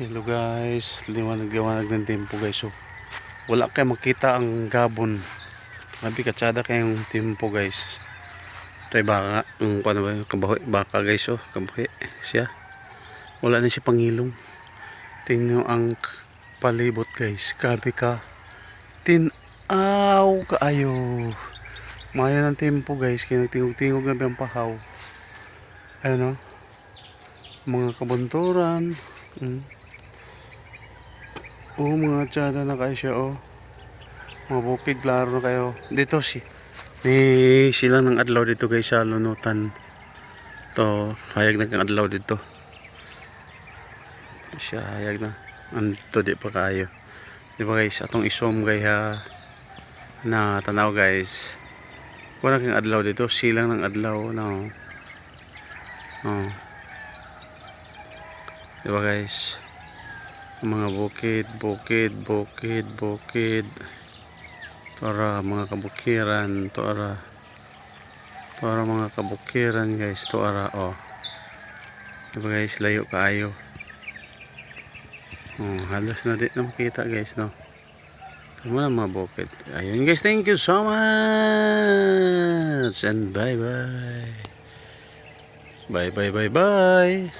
Hello guys, liwanag-liwanag ng tempo guys. So, wala kayo makita ang gabon. Mabi katsada kayong tempo guys. Ito ay baka, ang ano ba, kabahoy, baka guys oh, kabahoy siya. Wala na siya pangilong. Tingnan ang palibot guys. Kabi ka. Tinaw kaayo. Maya ng tempo guys, kaya nagtingog-tingog na ang pahaw. Ayun oh. Mga kabunturan. Mm. Oo, mga tsada na kayo siya, oh. Mga bukid, klaro na kayo. Dito si... May sila ng adlaw dito guys sa lunutan. To, hayag na kang adlaw dito. Siya, hayag na. Anto di pa kayo. Di ba guys, atong isom guys ha. Na tanaw guys. Wala kang adlaw dito. Silang ng adlaw. No. Oh. Di ba guys? Mga bukid, bukid, bukid, bukid. Tora mga kabukiran, tora. Tora mga kabukiran guys, tora oh. Diba guys, layo kaayo. Oh, halos na di na makita guys, no. Ito na mga bukid. Ayun guys, thank you so much. And bye bye. Bye bye bye bye.